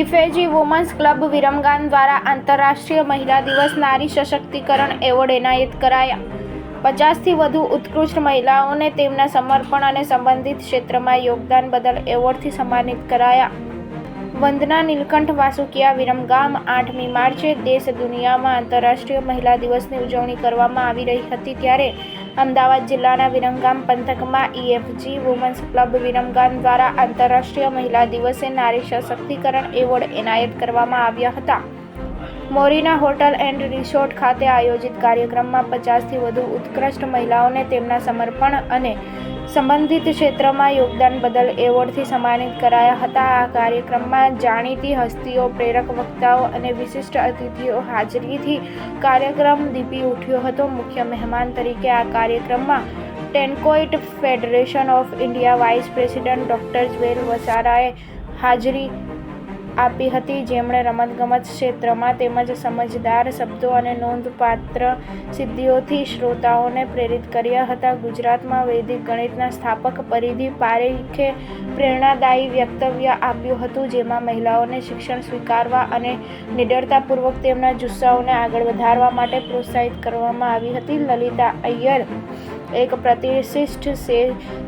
ઇફેજી women's club Viramgam દ્વારા આંતરરાષ્ટ્રીય મહિલા દિવસ નારી સશક્તિકરણ એવોર્ડ એનાયત કરાયા. પચાસથી વધુ ઉત્કૃષ્ટ મહિલાઓને તેમના સમર્પણ અને સંબંધિત ક્ષેત્રમાં યોગદાન બદલ એવોર્ડથી સન્માનિત કરાયા. વંદના નીલકંઠ વાસુકિયા વિરમગામ આઠમી માર્ચે દેશ દુનિયામાં આંતરરાષ્ટ્રીય મહિલા દિવસની ઉજવણી કરવામાં આવી રહી હતી ત્યારે અમદાવાદ જિલ્લાના વિરમગામ પંથકમાં ઈએફજી વુમન્સ ક્લબ વિરમગામ દ્વારા આંતરરાષ્ટ્રીય મહિલા દિવસે નારી સશક્તિકરણ એવોર્ડ એનાયત કરવામાં આવ્યા હતા. મોરીના હોટલ એન્ડ રિસોર્ટ ખાતે આયોજિત કાર્યક્રમમાં પચાસથી વધુ ઉત્કૃષ્ટ મહિલાઓને તેમના સમર્પણ અને સંબંધિત ક્ષેત્રમાં યોગદાન બદલ એવોર્ડથી સન્માનિત કરાયા હતા. આ કાર્યક્રમમાં જાણીતી હસ્તીઓ, પ્રેરક વક્તાઓ અને વિશિષ્ટ અતિથિઓ હાજરીથી કાર્યક્રમ દીપી ઉઠ્યો હતો. મુખ્ય મહેમાન તરીકે આ કાર્યક્રમમાં tenikoit federation of India vice president doctor Jewel વસારાએ હાજરી આપી હતી. જેમણે રમતગમત ક્ષેત્રમાં તેમજ સમજદાર શબ્દો અને નોંધપાત્ર સિદ્ધિઓથી શ્રોતાઓને પ્રેરિત કર્યા હતા. ગુજરાતમાં વૈદિક ગણિતના સ્થાપક પરિધિ પારેખે પ્રેરણાદાયી વક્તવ્ય આપ્યું હતું, જેમાં મહિલાઓને શિક્ષણ સ્વીકારવા અને નિડરતાપૂર્વક તેમના જુસ્સાઓને આગળ વધારવા માટે પ્રોત્સાહિત કરવામાં આવી હતી. લલિતા અય્યર એક પ્રતિષ્ઠિત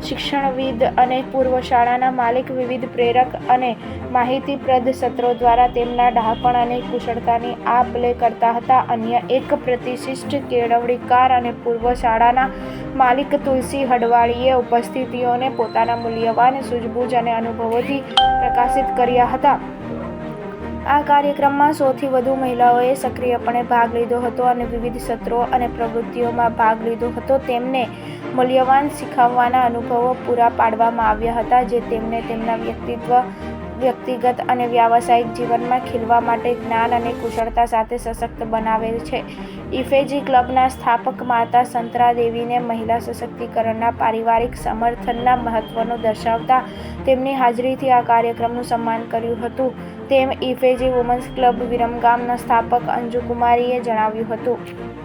શિક્ષણવિદ અને પૂર્વ શાળાના માલિક, વિવિધ પ્રેરક અને માહિતીપ્રદ સત્રો દ્વારા તેમના ડહાપણ અને કુશળતાની આપ લે કરતા હતા. અન્ય એક પ્રતિષ્ઠિત કેળવણીકાર અને પૂર્વ શાળાના માલિક તુલસી હડવાળીએ ઉપસ્થિતિઓને પોતાના મૂલ્યવાન સૂઝબૂઝ અને અનુભવોથી પ્રકાશિત કર્યા હતા. આ કાર્યક્રમમાં સૌથી વધુ મહિલાઓએ સક્રિયપણે ભાગ લીધો હતો અને વિવિધ સત્રો અને પ્રવૃત્તિઓમાં ભાગ લીધો હતો. તેમને મૂલ્યવાન શીખવવાના અનુભવો પૂરા પાડવામાં આવ્યા હતા, જે તેમને તેમના વ્યક્તિત્વ, વ્યક્તિગત અને વ્યાવસાયિક જીવનમાં ખીલવા માટે જ્ઞાન અને કુશળતા સાથે સશક્ત બનાવેલ છે. ઇફેજી ક્લબના સ્થાપક માતા સંતરા દેવીને મહિલા સશક્તિકરણના પારિવારિક સમર્થનના મહત્વનો દર્શાવતા તેમની હાજરીથી આ કાર્યક્રમનું સન્માન કર્યું હતું. તેમ ઇફેજી વુમન્સ ક્લબ વિરમગામના સ્થાપક અંજુ કુમારીએ જણાવ્યું હતું.